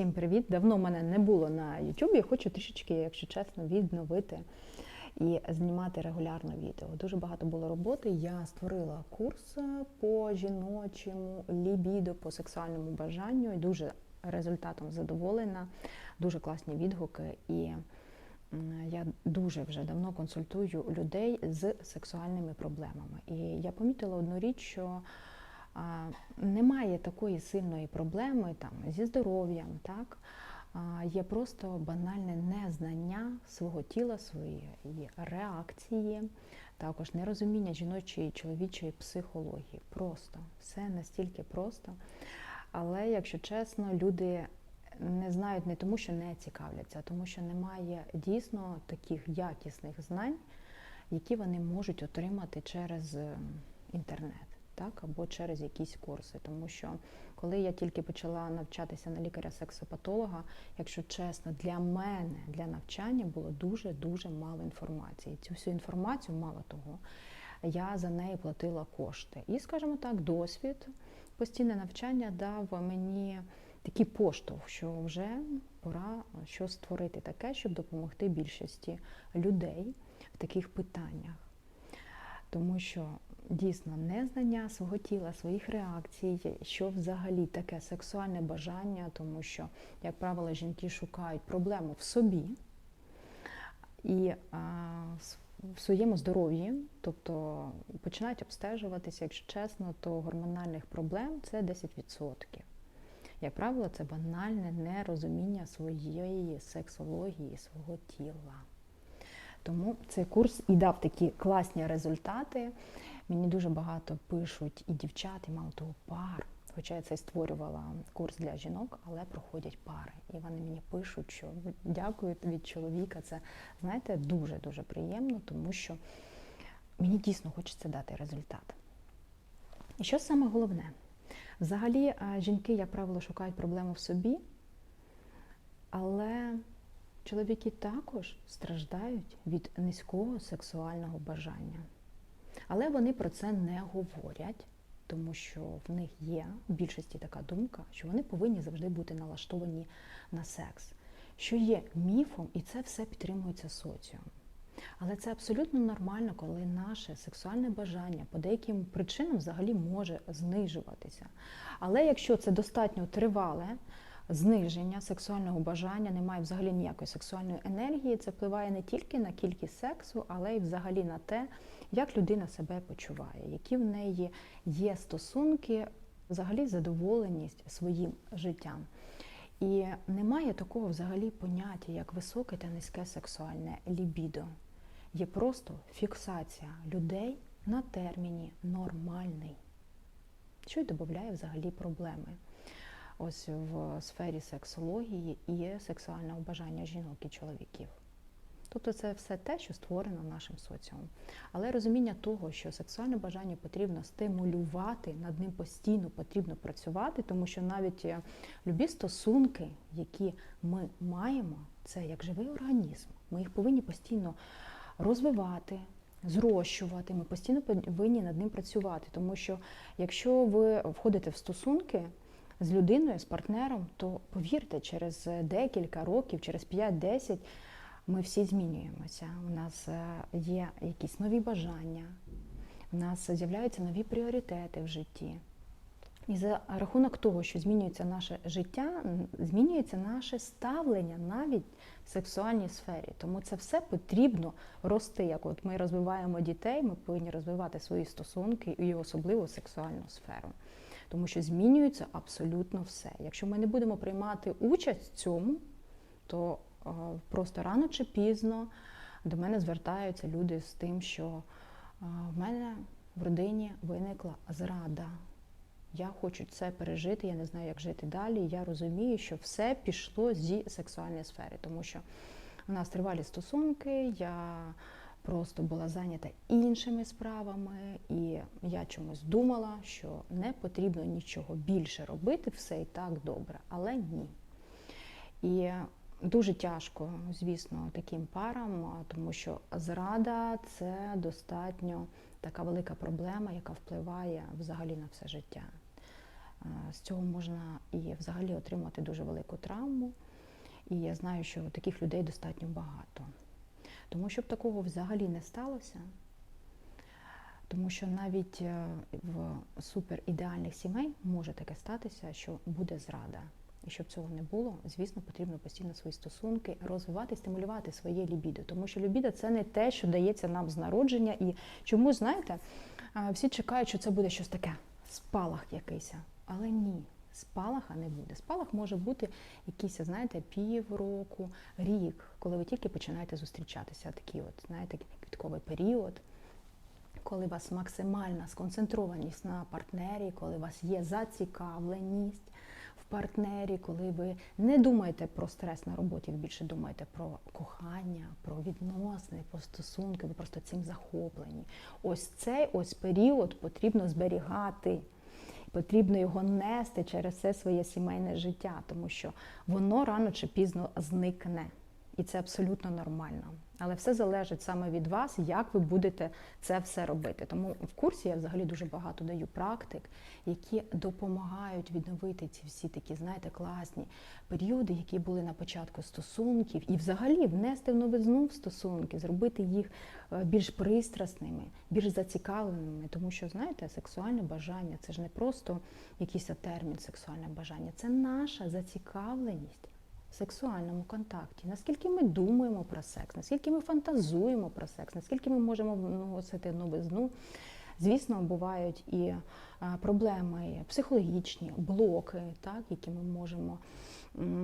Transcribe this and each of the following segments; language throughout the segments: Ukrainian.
Всім привіт! Давно мене не було на Ютубі. Хочу трішечки, якщо чесно, відновити і знімати регулярно відео. Дуже багато було роботи. Я створила курс по жіночому лібідо, по сексуальному бажанню і дуже результатом задоволена. Дуже класні відгуки. І я дуже вже давно консультую людей з сексуальними проблемами. І я помітила одну річ, що немає такої сильної проблеми там зі здоров'ям, так є просто банальне незнання свого тіла, своєї реакції, також нерозуміння жіночої і чоловічої психології. Просто все настільки просто. Але, якщо чесно, люди не знають не тому, що не цікавляться, а тому, що немає дійсно таких якісних знань, які вони можуть отримати через ем, інтернет так, або через якісь курси. Тому що коли я тільки почала навчатися на лікаря-сексопатолога, якщо чесно, для мене для навчання було дуже-дуже мало інформації. Цю всю інформацію, мало того, я за неї платила кошти. І, скажімо так, досвід, постійне навчання дав мені такий поштовх, що вже пора щось створити таке, щоб допомогти більшості людей в таких питаннях. Тому що дійсно незнання свого тіла, своїх реакцій, що взагалі таке сексуальне бажання, тому що, як правило, жінки шукають проблему в собі і а, в своєму здоров'ї, тобто починають обстежуватися, якщо чесно, то гормональних проблем це 10%. Як правило, це банальне нерозуміння своєї сексології, свого тіла. Тому цей курс і дав такі класні результати. Мені дуже багато пишуть і дівчат, і мало того пар. Хоча я це створювала курс для жінок, але проходять пари. І вони мені пишуть, що дякую від чоловіка. Це, знаєте, дуже-дуже приємно, тому що мені дійсно хочеться дати результат. І що саме головне? Взагалі, жінки, як правило, шукають проблему в собі, але чоловіки також страждають від низького сексуального бажання. Але вони про це не говорять, тому що в них є в більшості така думка, що вони повинні завжди бути налаштовані на секс, що є міфом, і це все підтримується соціумом. Але це абсолютно нормально, коли наше сексуальне бажання по деяким причинам взагалі може знижуватися. Але якщо це достатньо тривале зниження сексуального бажання, немає взагалі ніякої сексуальної енергії, це впливає не тільки на кількість сексу, але й взагалі на те, як людина себе почуває, які в неї є стосунки, взагалі задоволеність своїм життям. І немає такого взагалі поняття, як високе та низьке сексуальне лібідо. Є просто фіксація людей на терміні нормальний, що й додає взагалі проблеми. Ось в сфері сексології і сексуального бажання жінок і чоловіків. Тобто це все те, що створено нашим соціумом. Але розуміння того, що сексуальне бажання потрібно стимулювати, над ним постійно потрібно працювати, тому що навіть любі стосунки, які ми маємо, це як живий організм. Ми їх повинні постійно розвивати. Зрощувати, ми постійно повинні над ним працювати, тому що якщо ви входите в стосунки з людиною, з партнером, то повірте, через декілька років, через 5-10 ми всі змінюємося. У нас є якісь нові бажання, у нас з'являються нові пріоритети в житті. І за рахунок того, що змінюється наше життя, змінюється наше ставлення навіть в сексуальній сфері. Тому це все потрібно рости. Як от ми розвиваємо дітей, ми повинні розвивати свої стосунки і особливо сексуальну сферу. Тому що змінюється абсолютно все. Якщо ми не будемо приймати участь в цьому, то просто рано чи пізно до мене звертаються люди з тим, що в мене в родині виникла зрада. Я хочу це пережити, я не знаю, як жити далі. Я розумію, що все пішло зі сексуальної сфери, тому що у нас тривалі стосунки, я просто була зайнята іншими справами, і я чомусь думала, що не потрібно нічого більше робити, все і так добре, але ні. І Дуже тяжко, звісно, таким парам, тому що зрада це достатньо така велика проблема, яка впливає взагалі на все життя. З цього можна і взагалі отримати дуже велику травму. І я знаю, що таких людей достатньо багато. Тому щоб такого взагалі не сталося, тому що навіть е, в суперідеальних сімей може таке статися, що буде зрада. І щоб цього не було, звісно, потрібно постійно свої стосунки розвивати, стимулювати своє лібідо. Тому що лібідо це не те, що дається нам з народження. І чому, знаєте, всі чекають, що це буде щось таке, спалах якийсь. Але ні, спалаха не буде. Спалах може бути якийсь, знаєте, півроку, рік, коли ви тільки починаєте зустрічатися. Такий от, знаєте, квітковий період. Коли у вас максимальна сконцентрованість на партнері, коли у вас є зацікавленість партнері, коли ви не думаєте про стрес на роботі, ви більше думаєте про кохання, про відносини, про стосунки, ви просто цим захоплені. Ось цей ось період потрібно зберігати. Потрібно його нести через все своє сімейне життя, тому що воно рано чи пізно зникне. І це абсолютно нормально. Але все залежить саме від вас, як ви будете це все робити. Тому в курсі я взагалі дуже багато даю практик, які допомагають відновити ці всі такі, знаєте, класні періоди, які були на початку стосунків, і взагалі внести в новизну в стосунки, зробити їх е, більш пристрасними, більш зацікавленими. Тому що, знаєте, сексуальне бажання це ж не просто якийсь термін сексуальне бажання, це наша зацікавленість сексуальному контакті, наскільки ми думаємо про секс, наскільки ми фантазуємо про секс, наскільки ми можемо вносити новизну. Звісно, бувають і проблеми психологічні, блоки, так, які ми можемо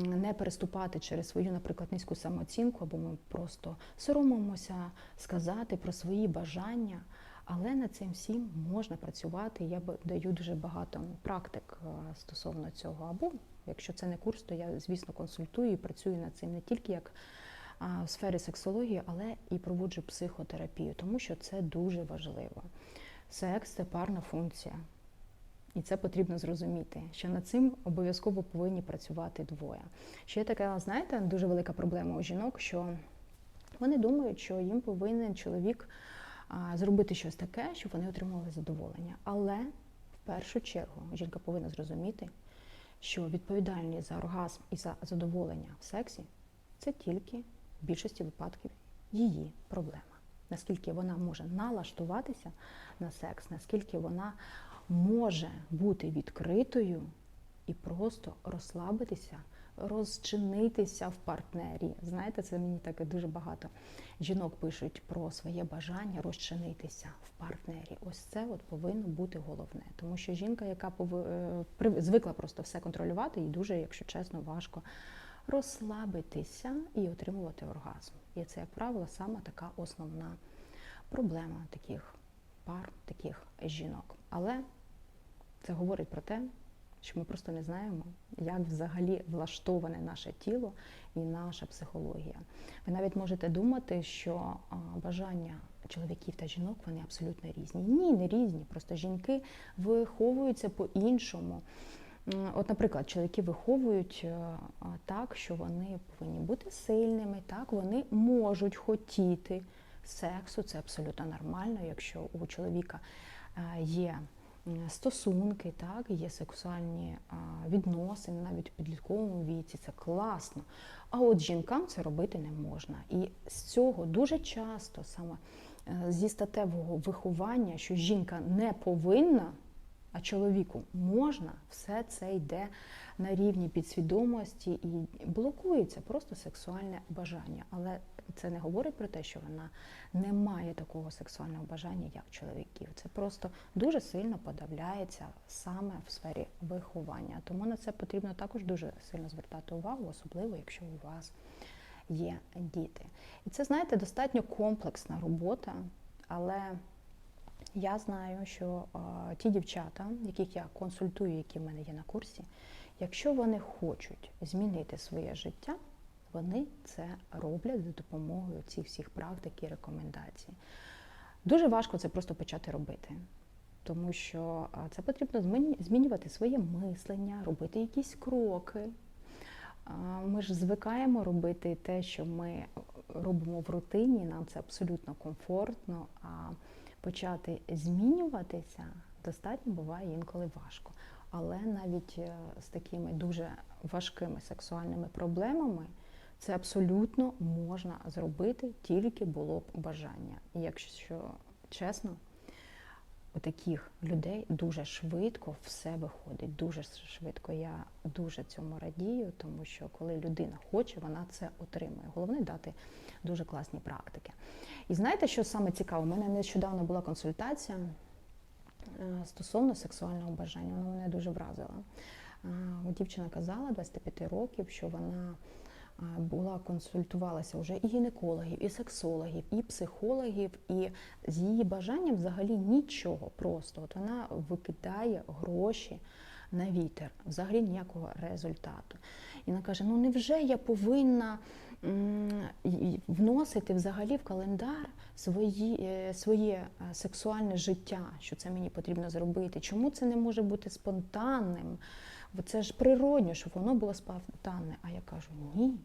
не переступати через свою, наприклад, низьку самооцінку, або ми просто соромимося сказати про свої бажання. Але над цим всім можна працювати. Я даю дуже багато практик стосовно цього. Або якщо це не курс, то я, звісно, консультую і працюю над цим не тільки як в сфері сексології, але і проводжу психотерапію, тому що це дуже важливо. Секс це парна функція. І це потрібно зрозуміти, що над цим обов'язково повинні працювати двоє. Ще така, знаєте, дуже велика проблема у жінок, що вони думають, що їм повинен чоловік зробити щось таке, щоб вони отримували задоволення. Але в першу чергу жінка повинна зрозуміти, що відповідальність за оргазм і за задоволення в сексі це тільки в більшості випадків її проблема. Наскільки вона може налаштуватися на секс, наскільки вона може бути відкритою і просто розслабитися розчинитися в партнері. Знаєте, це мені таке дуже багато жінок пишуть про своє бажання розчинитися в партнері. Ось це от повинно бути головне. Тому що жінка, яка е, звикла просто все контролювати, їй дуже, якщо чесно, важко розслабитися і отримувати оргазм. І це, як правило, саме така основна проблема таких пар, таких жінок. Але це говорить про те, що ми просто не знаємо, як взагалі влаштоване наше тіло і наша психологія. Ви навіть можете думати, що бажання чоловіків та жінок вони абсолютно різні. Ні, не різні. Просто жінки виховуються по-іншому. От, наприклад, чоловіки виховують е, так, що вони повинні бути сильними, так вони можуть хотіти сексу. Це абсолютно нормально, якщо у чоловіка е, є стосунки, так, є сексуальні відносини навіть у підлітковому віці, це класно. А от жінкам це робити не можна. І з цього дуже часто саме е, зі статевого виховання, що жінка не повинна, а чоловіку можна, все це йде на рівні підсвідомості і блокується просто сексуальне бажання. Але це не говорить про те, що вона не має такого сексуального бажання, як чоловіків. Це просто дуже сильно подавляється саме в сфері виховання. Тому на це потрібно також дуже сильно звертати увагу, особливо якщо у вас є діти. І це, знаєте, достатньо комплексна робота, але я знаю, що а, ті дівчата, яких я консультую, які в мене є на курсі, якщо вони хочуть змінити своє життя вони це роблять за допомогою цих всіх практик і рекомендацій. Дуже важко це просто почати робити, тому що це потрібно змінювати своє мислення, робити якісь кроки. Ми ж звикаємо робити те, що ми робимо в рутині, нам це абсолютно комфортно, а почати змінюватися достатньо буває інколи важко. але навіть е, з такими дуже важкими сексуальними проблемами це абсолютно можна зробити, тільки було б бажання. І якщо чесно, у таких людей дуже швидко все виходить. Дуже швидко. Я дуже цьому радію, тому що коли людина хоче, вона це отримує. Головне дати дуже класні практики. І знаєте, що саме цікаво? У мене нещодавно була консультація е, стосовно сексуального бажання. Вона мене дуже вразила. Е, Дівчина казала 25 років, що вона була консультувалася вже і гінекологів, і сексологів, і психологів, і з її бажанням взагалі нічого просто. От вона викидає гроші на вітер, взагалі ніякого результату. І вона каже: ну невже я повинна вносити взагалі в календар свої, е, своє е, сексуальне життя, що це мені потрібно зробити? Чому це не може бути спонтанним? Бо це ж природньо, щоб воно було спонтанне. А я кажу, ні.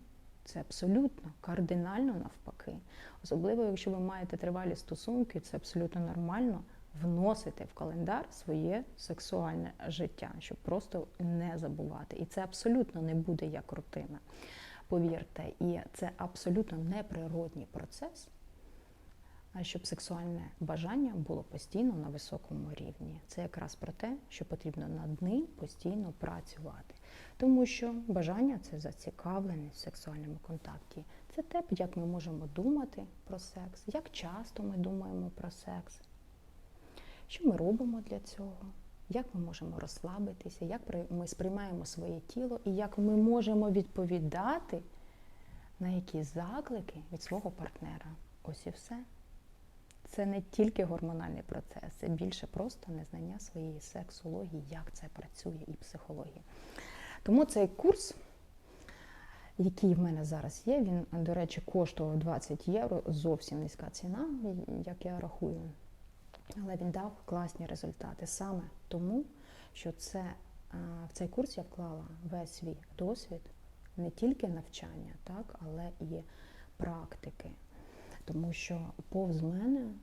Це абсолютно кардинально навпаки. Особливо, якщо ви маєте тривалі стосунки, це абсолютно нормально вносити в календар своє сексуальне життя, щоб просто не забувати. І це абсолютно не буде як рутина. Повірте, і це абсолютно неприродній процес, щоб сексуальне бажання було постійно на високому рівні. Це якраз про те, що потрібно над ним постійно працювати. Тому що бажання це зацікавленість в сексуальному контакті. Це те, як ми можемо думати про секс, як часто ми думаємо про секс, що ми робимо для цього, як ми можемо розслабитися, як ми сприймаємо своє тіло і як ми можемо відповідати на які заклики від свого партнера. Ось і все. Це не тільки гормональний процес, це більше просто незнання своєї сексології, як це працює і психології. Тому цей курс, який в мене зараз є, він, до речі, коштував 20 євро, зовсім низька ціна, як я рахую. Але він дав класні результати саме тому, що це, в цей курс я вклала весь свій досвід, не тільки навчання, так, але і практики. Тому що повз мене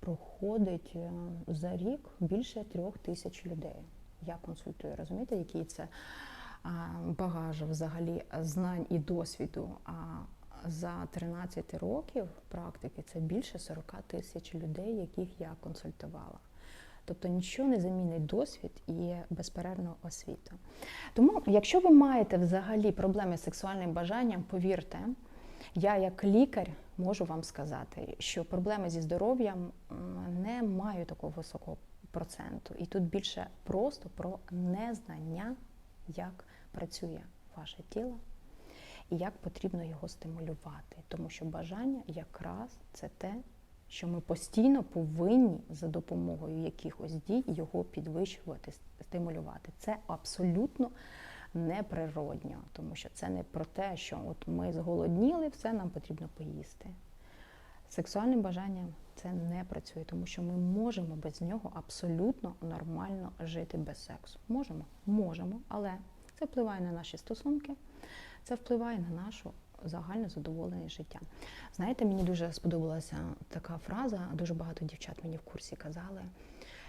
проходить е, за рік більше трьох тисяч людей. Я консультую, розумієте, який це багаж взагалі знань і досвіду. А за 13 років практики це більше 40 тисяч людей, яких я консультувала. Тобто нічого не замінить досвід і безперервна освіта. Тому, якщо ви маєте взагалі проблеми з сексуальним бажанням, повірте, я як лікар можу вам сказати, що проблеми зі здоров'ям не мають такого високого проценту. І тут більше просто про незнання, як працює ваше тіло і як потрібно його стимулювати. Тому що бажання якраз це те, що ми постійно повинні за допомогою якихось дій його підвищувати, стимулювати. Це абсолютно неприродньо, тому що це не про те, що от ми зголодніли, все нам потрібно поїсти. Сексуальне бажання це не працює, тому що ми можемо без нього абсолютно нормально жити без сексу. Можемо, можемо, але це впливає на наші стосунки, це впливає на нашу загальне задоволення життя. Знаєте, мені дуже сподобалася така фраза, дуже багато дівчат мені в курсі казали,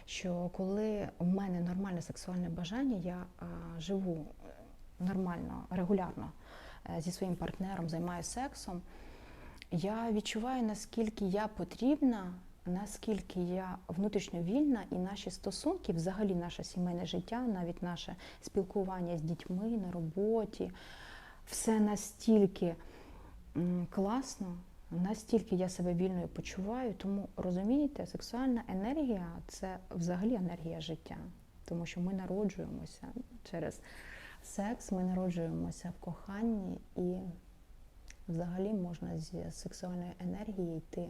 що коли у мене нормальне сексуальне бажання, я а, живу е, нормально, регулярно е, зі своїм партнером, займаюся сексом, я відчуваю, наскільки я потрібна, наскільки я внутрішньо вільна, і наші стосунки, взагалі наше сімейне життя, навіть наше спілкування з дітьми на роботі, все настільки класно, настільки я себе вільною почуваю. Тому розумієте, сексуальна енергія це взагалі енергія життя, тому що ми народжуємося через секс, ми народжуємося в коханні і взагалі можна з сексуальної енергії йти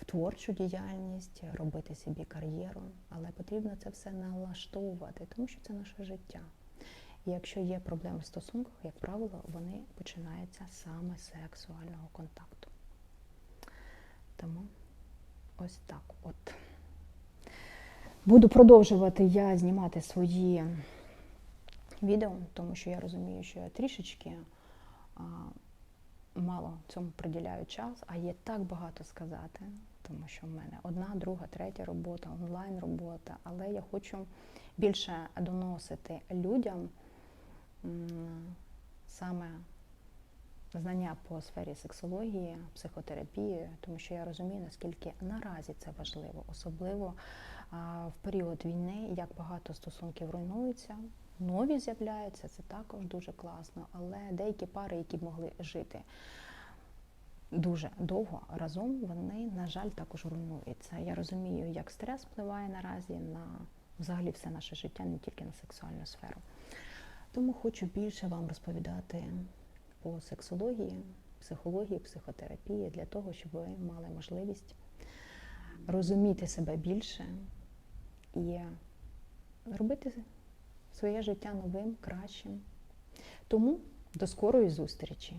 в творчу діяльність, робити собі кар'єру, але потрібно це все налаштовувати, тому що це наше життя. І якщо є проблеми в стосунках, як правило, вони починаються саме з сексуального контакту. Тому ось так от. Буду продовжувати я знімати свої відео, тому що я розумію, що я трішечки а, мало цьому приділяю час, а є так багато сказати, тому що в мене одна, друга, третя робота, онлайн робота, але я хочу більше доносити людям саме знання по сфері сексології, психотерапії, тому що я розумію, наскільки наразі це важливо, особливо в період війни, як багато стосунків руйнуються, нові з'являються, це також дуже класно, але деякі пари, які могли жити дуже довго разом, вони, на жаль, також руйнуються. Я розумію, як стрес впливає наразі на взагалі все наше життя, не тільки на сексуальну сферу. Тому хочу більше вам розповідати по сексології, психології, психотерапії для того, щоб ви мали можливість розуміти себе більше і робити своє життя новим, кращим. Тому до скорої зустрічі!